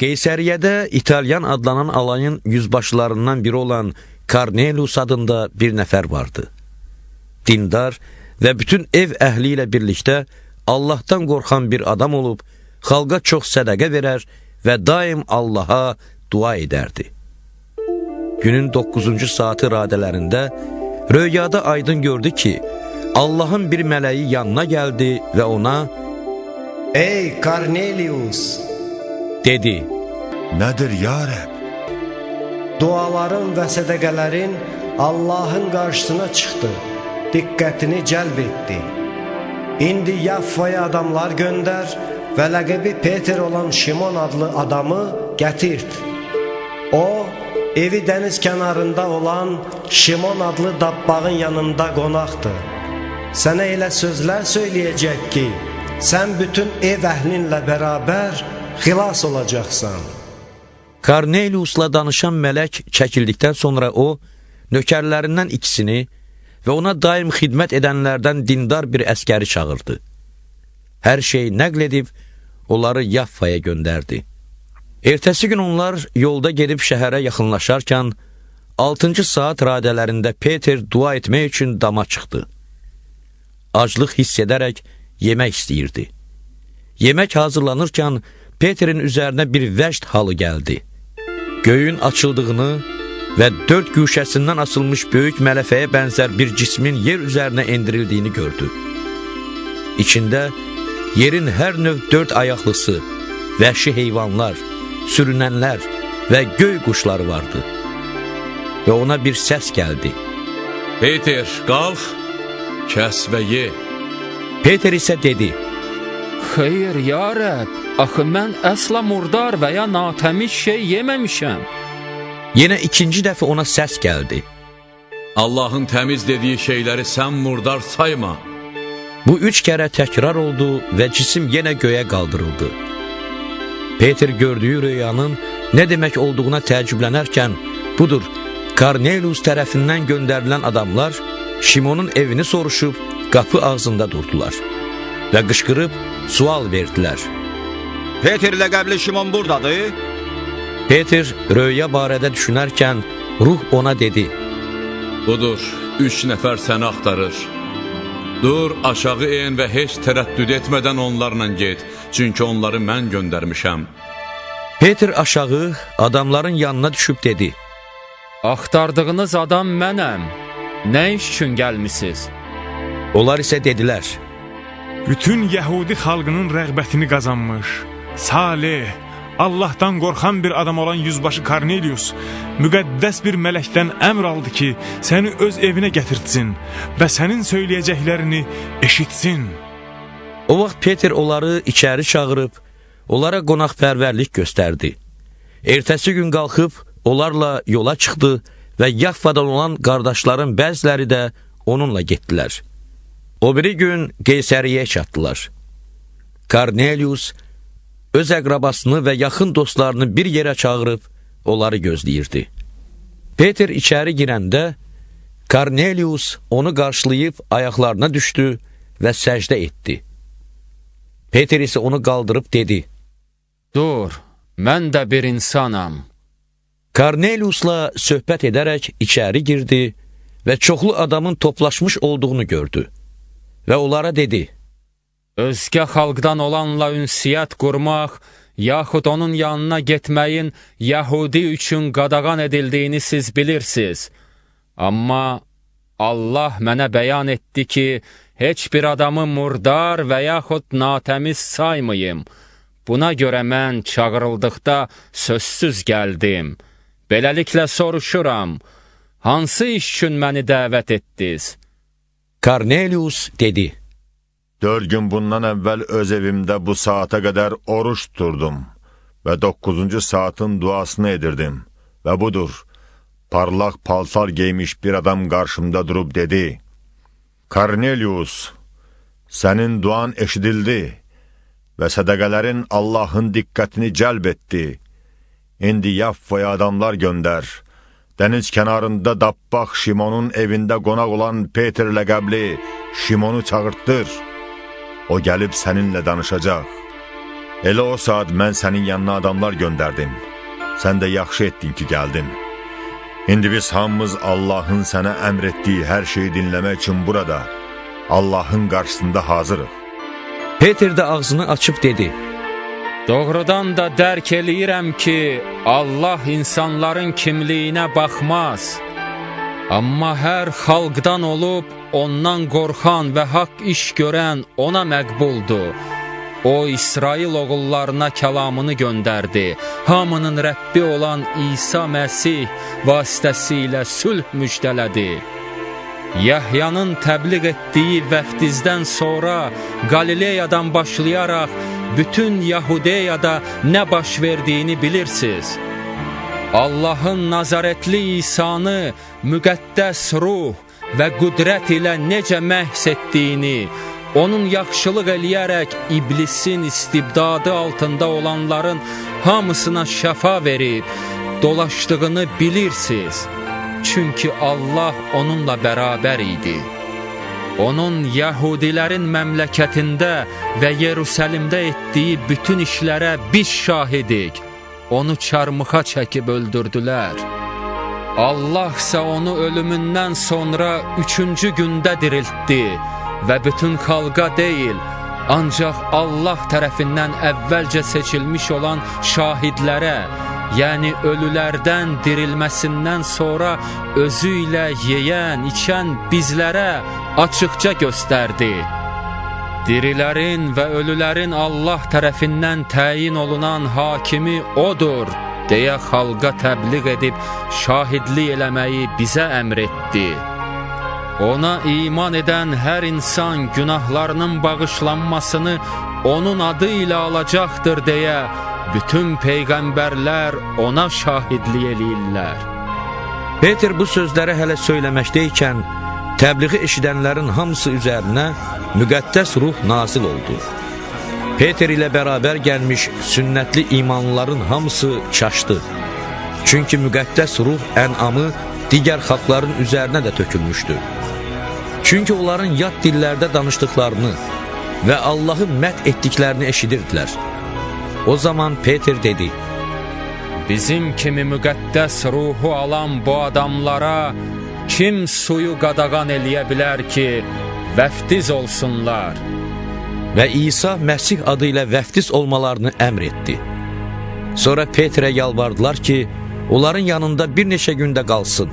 Qeysəriyyədə İtalyan adlanan alayın yüzbaşlarından biri olan Cornelius adında bir nəfər vardı. Dindar və bütün ev əhli ilə birlikdə Allahdan qorxan bir adam olub, xalqa çox sədəqə verər və daim Allaha dua edərdi. Günün 9-cu saatı radələrində röyada aydın gördü ki, Allahın bir mələyi yanına gəldi və ona Ey Cornelius! Dedi, Nədir ya Rəb? Duaların və sədəqələrin Allahın qarşısına çıxdı, diqqətini cəlb etdi. İndi Yaffaya adamlar göndər və ləqəbi Peter olan Şimon adlı adamı gətirt. O, evi dəniz kənarında olan Şimon adlı dabbağın yanında qonaqdır. Sənə elə sözlər söyləyəcək ki, sən bütün ev əhlinlə bərabər xilas olacaqsan. Korneliusla danışan mələk çəkildikdən sonra o, nökərlərindən ikisini və ona daim xidmət edənlərdən dindar bir əskəri çağırdı. Hər şeyi nəql edib, onları Yaffaya göndərdi. Ertəsi gün onlar yolda gedib şəhərə yaxınlaşarkən, 6-cı saat radələrində Peter dua etmək üçün dama çıxdı. Aclıq hiss edərək yemək istəyirdi. Yemək hazırlanırkən Peterin üzərinə bir vəşd halı gəldi. Göyün açıldığını və dörd güşəsindən asılmış böyük mələfəyə bənzər bir cismin yer üzərinə endirildiyini gördü. İçində yerin hər növ dörd ayaqlısı, vəhşi heyvanlar, sürünənlər və göy quşları vardı. Və ona bir səs gəldi. Peter, qalx, kəs və ye. Peter isə dedi, Xeyr, ya Rəb, axı mən əsla murdar və ya natəmiz şey yeməmişəm. yenə ikinci dəfə ona səs gəldi. Allahın təmiz dediyi şeyləri sən murdar sayma. Bu üç kərə təkrar oldu və cisim yenə göyə qaldırıldı. Peter gördüyü rüyanın nə demək olduğuna təəccüblənərkən, budur, Cornelius tərəfindən göndərilən adamlar Şimonun evini soruşub qapı ağzında durdular və qışqırıb sual verdilər. Peter ləqəbli Şimon buradadır? Peter röya barədə düşünərkən ruh ona dedi, Budur, üç nəfər səni axtarır. Dur, aşağı en və heç tərəddüd etmədən onlarla get, çünki onları mən göndərmişəm. Peter aşağı adamların yanına düşüb dedi, Axtardığınız adam mənəm. Nə iş üçün gəlmisiniz? onlar isə dedilər, Bütün Yəhudi xalqının rəğbətini qazanmış, salih, Allahdan qorxan bir adam olan yüzbaşı Kornelius müqəddəs bir mələkdən əmr aldı ki, səni öz evinə gətirtsin və sənin söyləyəcəklərini eşitsin. O vaxt Peter onları içəri çağırıb, onlara qonaqpərvərlik göstərdi. Ertəsi gün qalxıb, onlarla yola çıxdı və Yaffadan olan qardaşların bəziləri də onunla getdilər. O biri gün Qeysəriyə çatdılar. Cornelius öz əqrabasını və yaxın dostlarını bir yerə çağırıb onları gözləyirdi. Peter içəri girəndə Cornelius onu qarşılayıb ayaqlarına düşdü və səcdə etdi. Peter isə onu qaldırıb dedi, Dur, mən də bir insanam. Korneliusla söhbət edərək içəri girdi və çoxlu adamın toplaşmış olduğunu gördü. Və onlara dedi, Özgə xalqdan olanla ünsiyyət qurmaq, yaxud onun yanına getməyin Yəhudi üçün qadağan edildiyini siz bilirsiniz. Amma Allah mənə bəyan etdi ki, heç bir adamı murdar və yaxud natəmiz saymayım. Buna görə mən çağırıldıqda sözsüz gəldim. Beləliklə soruşuram, hansı iş üçün məni dəvət etdiniz? Kornelius dedi, Dörd gün bundan əvvəl öz evimdə bu saata qədər oruç tuturdum və doqquzuncu saatın duasını edirdim. Və budur, parlaq paltar geymiş bir adam qarşımda durub dedi, Kornelius, sənin duan eşidildi və sədəqələrin Allahın diqqətini cəlb etdi. İndi Yaffaya adamlar göndər. Dəniz kənarında dabbaq Şimonun evində qonaq olan Peter ləqəbli Şimonu çağırtdır. O gəlib səninlə danışacaq. Elə o saat mən sənin yanına adamlar göndərdim. Sən də yaxşı etdin ki, gəldin. İndi biz hamımız Allahın sənə əmr etdiyi hər şeyi dinləmək üçün burada, Allahın qarşısında hazırıq. Peter də ağzını açıb dedi, Doğrudan da dərk eləyirəm ki, Allah insanların kimliyinə baxmaz. Amma hər xalqdan olub ondan qorxan və haqq iş görən ona məqbuldur. O İsrail oğullarına kəlamını göndərdi. Hamının Rəbbi olan İsa Məsih vasitəsilə sülh müjdələdi. Yahyanın təbliğ etdiyi vəftizdən sonra Qalileyadan başlayaraq bütün Yahudiyada nə baş verdiyini bilirsiniz. Allahın Nazaretli İsanı müqəddəs ruh və qüdrət ilə necə məhs etdiyini, onun yaxşılıq eləyərək iblisin istibdadı altında olanların hamısına şəfa verib, dolaşdığını bilirsiniz. Çünki Allah onunla bərabər idi. Onun Yahudilərin məmləkətində və Yerusəlimdə etdiyi bütün işlərə biz şahidik. Onu çarmıxa çəkib öldürdülər. Allah isə onu ölümündən sonra üçüncü gündə diriltdi və bütün xalqa deyil, ancaq Allah tərəfindən əvvəlcə seçilmiş olan şahidlərə, yəni ölülərdən dirilməsindən sonra özü ilə yeyən, içən bizlərə açıqca göstərdi. Dirilərin və ölülərin Allah tərəfindən təyin olunan hakimi odur, deyə xalqa təbliğ edib şahidlik eləməyi bizə əmr etdi. Ona iman edən hər insan günahlarının bağışlanmasını onun adı ilə alacaqdır deyə bütün peyğəmbərlər ona şahidlik eləyirlər. Peter bu sözləri hələ söyləməkdəykən, təbliği eşidənlərin hamısı üzərinə müqəddəs ruh nazil oldu. Peter ilə bərabər gəlmiş sünnətli imanlıların hamısı çaşdı. Çünki müqəddəs ruh ənamı digər xalqların üzərinə də tökülmüşdü. Çünki onların yad dillərdə danışdıqlarını və Allahı mət etdiklərini eşidirdilər. O zaman Peter dedi, Bizim kimi müqəddəs ruhu alan bu adamlara kim suyu qadağan eləyə bilər ki, vəftiz olsunlar? və İsa Məsih adı ilə vəftiz olmalarını əmr etdi. Sonra Petrə yalvardılar ki, onların yanında bir neçə gündə qalsın.